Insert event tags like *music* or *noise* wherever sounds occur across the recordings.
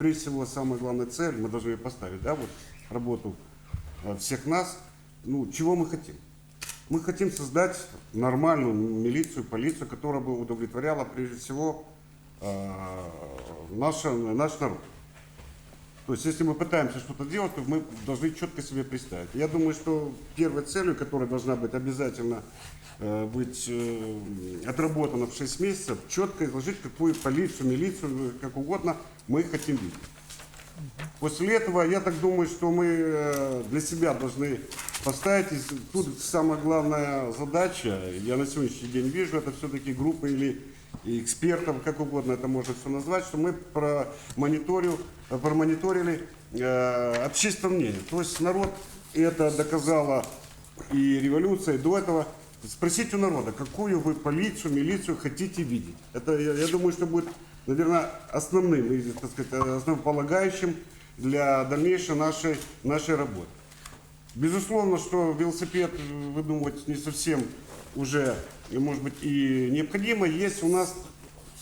Прежде всего, самая главная цель, мы должны ее поставить, да, вот работу э, всех нас. Ну, чего мы хотим? Мы хотим создать нормальную милицию, полицию, которая бы удовлетворяла, прежде всего, э, наша, наш народ. То есть, если мы пытаемся что-то делать, то мы должны четко себе представить. Я думаю, что первой целью, которая должна быть обязательно э, быть э, отработана в 6 месяцев, четко изложить, какую полицию, милицию, как угодно мы хотим видеть. После этого, я так думаю, что мы э, для себя должны поставить, тут самая главная задача, я на сегодняшний день вижу, это все-таки группа или экспертов, как угодно это можно все назвать, что мы промониторю, промониторили э, общественное мнение. То есть народ, это доказала и революция, и до этого, спросить у народа, какую вы полицию, милицию хотите видеть. Это, я, я думаю, что будет, наверное, основным, и, так сказать, основополагающим для дальнейшей нашей, нашей работы. Безусловно, что велосипед выдумывать не совсем уже, может быть, и необходимо. Есть у нас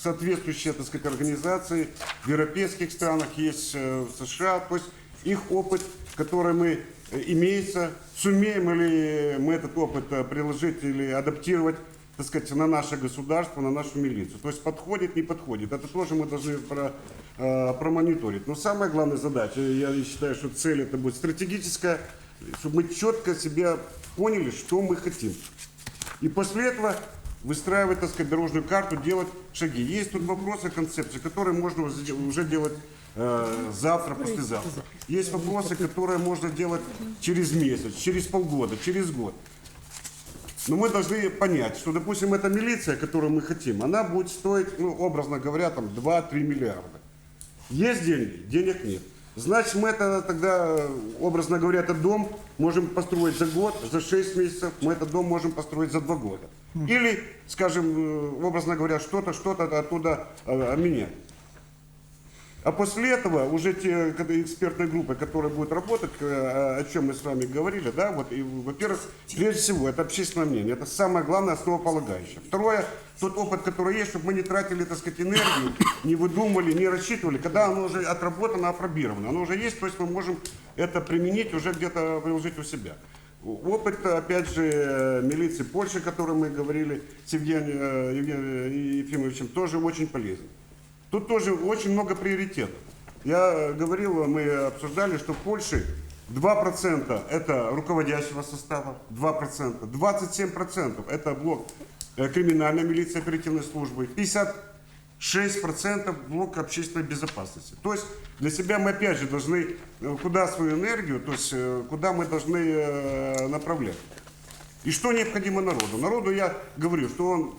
соответствующие, так сказать, организации в европейских странах, есть э, в США. То есть их опыт, который мы э, имеется, сумеем ли мы этот опыт э, приложить или адаптировать так сказать, на наше государство, на нашу милицию. То есть подходит, не подходит. Это тоже мы должны про, э, промониторить. Но самая главная задача, я считаю, что цель это будет стратегическая, чтобы мы четко себя поняли, что мы хотим. И после этого выстраивать, так сказать, дорожную карту, делать шаги. Есть тут вопросы, концепции, которые можно уже делать э, завтра, послезавтра. Есть вопросы, которые можно делать через месяц, через полгода, через год. Но мы должны понять, что, допустим, эта милиция, которую мы хотим, она будет стоить, ну, образно говоря, там 2-3 миллиарда. Есть деньги? Денег нет. Значит, мы это тогда, образно говоря, этот дом можем построить за год, за 6 месяцев, мы этот дом можем построить за 2 года. Или, скажем, э, образно говоря, что-то, что-то оттуда э, менять. А после этого уже те экспертные группы, которые будут работать, э, о чем мы с вами говорили, да, вот, и, во-первых, прежде всего, это общественное мнение, это самое главное, основополагающее. Второе, тот опыт, который есть, чтобы мы не тратили, так сказать, энергию, не выдумывали, не рассчитывали, когда оно уже отработано, опробировано, оно уже есть, то есть мы можем это применить, уже где-то приложить у себя. Опыт, опять же, милиции Польши, о которой мы говорили с Евгением, э, Евгением Ефимовичем, тоже очень полезен. Тут тоже очень много приоритетов. Я говорил, мы обсуждали, что в Польше 2% это руководящего состава, 2%, 27% это блок э, криминальной милиции оперативной службы, 56% блок общественной безопасности. То есть для себя мы опять же должны, э, куда свою энергию, то есть э, куда мы должны э, направлять. И что необходимо народу? Народу я говорю, что он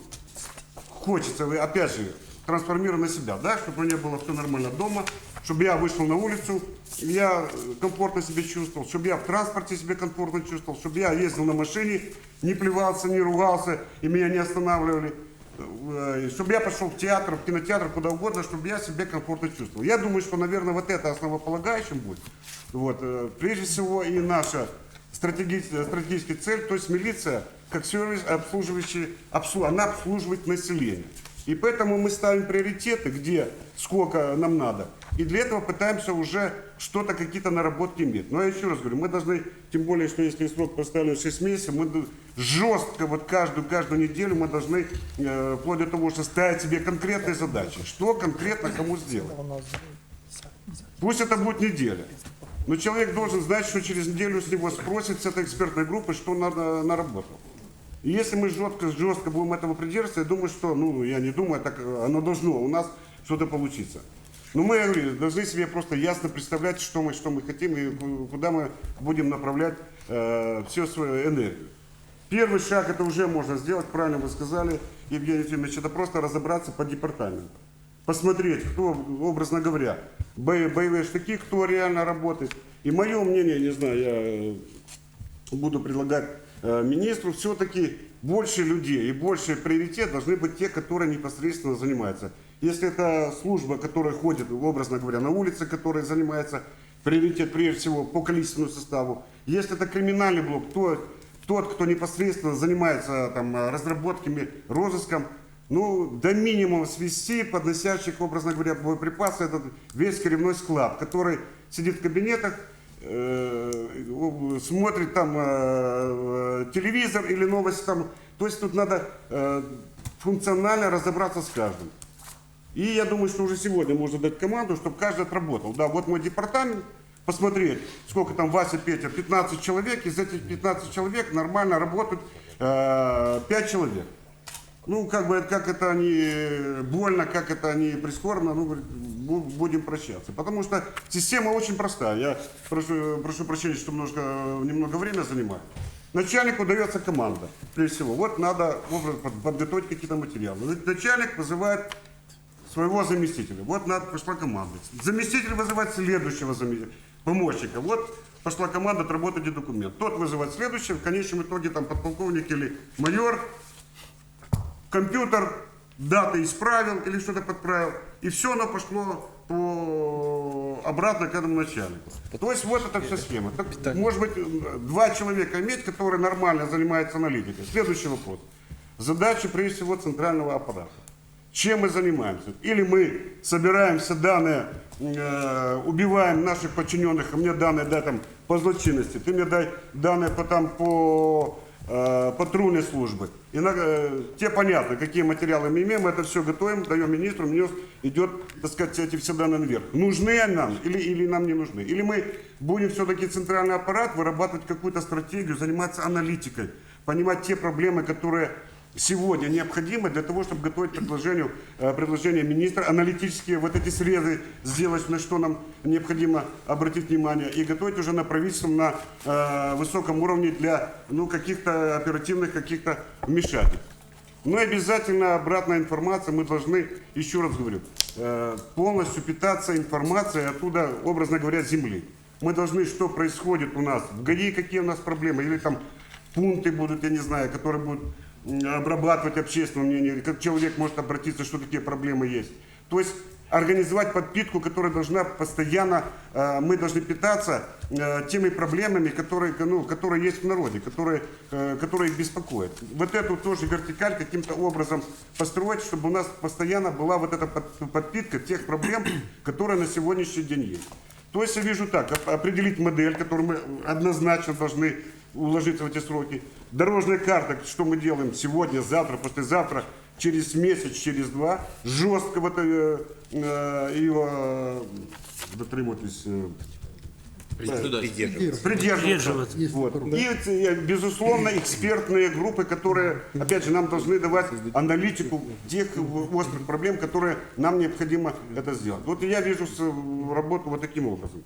хочется, опять же, трансформировать на себя, да, чтобы у меня было все нормально дома, чтобы я вышел на улицу, я комфортно себя чувствовал, чтобы я в транспорте себя комфортно чувствовал, чтобы я ездил на машине, не плевался, не ругался, и меня не останавливали, Э, чтобы я пошел в театр, в кинотеатр, куда угодно, чтобы я себя комфортно чувствовал. Я думаю, что, наверное, вот это основополагающим будет. Вот, э, прежде всего и наша стратегическая, стратегическая цель, то есть милиция как сервис, обслуживающий, обслу- она обслуживает население. И поэтому мы ставим приоритеты, где, сколько нам надо. И для этого пытаемся уже что-то, какие-то наработки иметь. Но я еще раз говорю, мы должны, тем более, что если срок поставлен 6 месяцев, мы жестко, вот каждую, каждую неделю мы должны, э, вплоть до того, что ставить себе конкретные задачи. Что конкретно кому сделать. Пусть это будет неделя. Но человек должен знать, что через неделю с него спросят с этой экспертной группы, что он на- наработал. И если мы жестко, жестко будем этого придерживаться, я думаю, что, ну, я не думаю, так э, оно должно у нас что-то получиться. Но мы, я говорю, должны себе просто ясно представлять, что мы, что мы хотим и ку- куда мы будем направлять э, всю свою энергию. Первый шаг это уже можно сделать, правильно вы сказали, Евгений Ефимович, это просто разобраться по департаменту. Посмотреть, кто, образно говоря, бо- боевые штыки, кто реально работает. И мое мнение, не знаю, я буду предлагать министру, все-таки больше людей и больше приоритет должны быть те, которые непосредственно занимаются. Если это служба, которая ходит, образно говоря, на улице, которая занимается, приоритет прежде всего по количественному составу. Если это криминальный блок, то тот, кто непосредственно занимается там, разработками, розыском, ну, до минимума свести подносящих, образно говоря, боеприпасы, этот весь коренной склад, который сидит в кабинетах, э, смотрит там э, телевизор или новости там. То есть тут надо э, функционально разобраться с каждым. И я думаю, что уже сегодня можно дать команду, чтобы каждый отработал. Да, вот мой департамент, посмотреть, сколько там Вася, Петя, 15 человек, из этих 15 человек нормально работают э, 5 человек. Ну, как бы, как это не больно, как это не прискорбно, ну, будем прощаться. Потому что система очень простая. Я прошу, прошу прощения, что немножко, немного время занимаю. Начальнику дается команда, прежде всего. Вот надо подготовить какие-то материалы. Начальник вызывает своего заместителя. Вот надо, пошла команда. Заместитель вызывает следующего заместителя, помощника. Вот пошла команда, отработайте документ. Тот вызывает следующего, в конечном итоге там подполковник или майор, компьютер даты исправил или что-то подправил, и все оно пошло по обратно к этому начальнику. То есть вот эта вся схема. Так, может быть, два человека иметь, которые нормально занимаются аналитикой. Следующий вопрос. Задачи, прежде всего, центрального аппарата. Чем мы занимаемся? Или мы собираем все данные, э, убиваем наших подчиненных, а мне данные дай там по злочинности, ты мне дай данные по, там, по патрульной службы. И на, э, те понятно, какие материалы мы имеем, мы это все готовим, даем министру, министр идет, так сказать, эти все данные наверх. Нужны нам или, или нам не нужны? Или мы будем все-таки центральный аппарат вырабатывать какую-то стратегию, заниматься аналитикой, понимать те проблемы, которые сегодня необходимы для того, чтобы готовить предложению, э, предложение министра, аналитические вот эти срезы сделать, на что нам необходимо обратить внимание, и готовить уже на правительством на э, высоком уровне для ну, каких-то оперативных каких-то вмешательств. Ну и обязательно обратная информация, мы должны, еще раз говорю, э, полностью питаться информацией оттуда, образно говоря, земли. Мы должны, что происходит у нас в ГАИ, какие у нас проблемы, или там пункты будут, я не знаю, которые будут обрабатывать общественное мнение, как человек может обратиться, что такие проблемы есть. То есть организовать подпитку, которая должна постоянно, э, мы должны питаться э, теми проблемами, которые, ну, которые есть в народе, которые, э, которые беспокоят. Вот эту тоже вертикаль каким-то образом построить, чтобы у нас постоянно была вот эта под- подпитка тех проблем, *coughs* которые на сегодняшний день есть. То есть я вижу так, оп- определить модель, которую мы однозначно должны уложиться в эти сроки. Дорожная карта, что мы делаем сегодня, завтра, послезавтра, через месяц, через два. Жестко вот, э, э, ее э, дотримуватись, э, Придерживаться. придерживаться. Вот. И, безусловно, экспертные группы, которые, опять же, нам должны давать аналитику тех острых проблем, которые нам необходимо это сделать. Вот я вижу работу вот таким образом.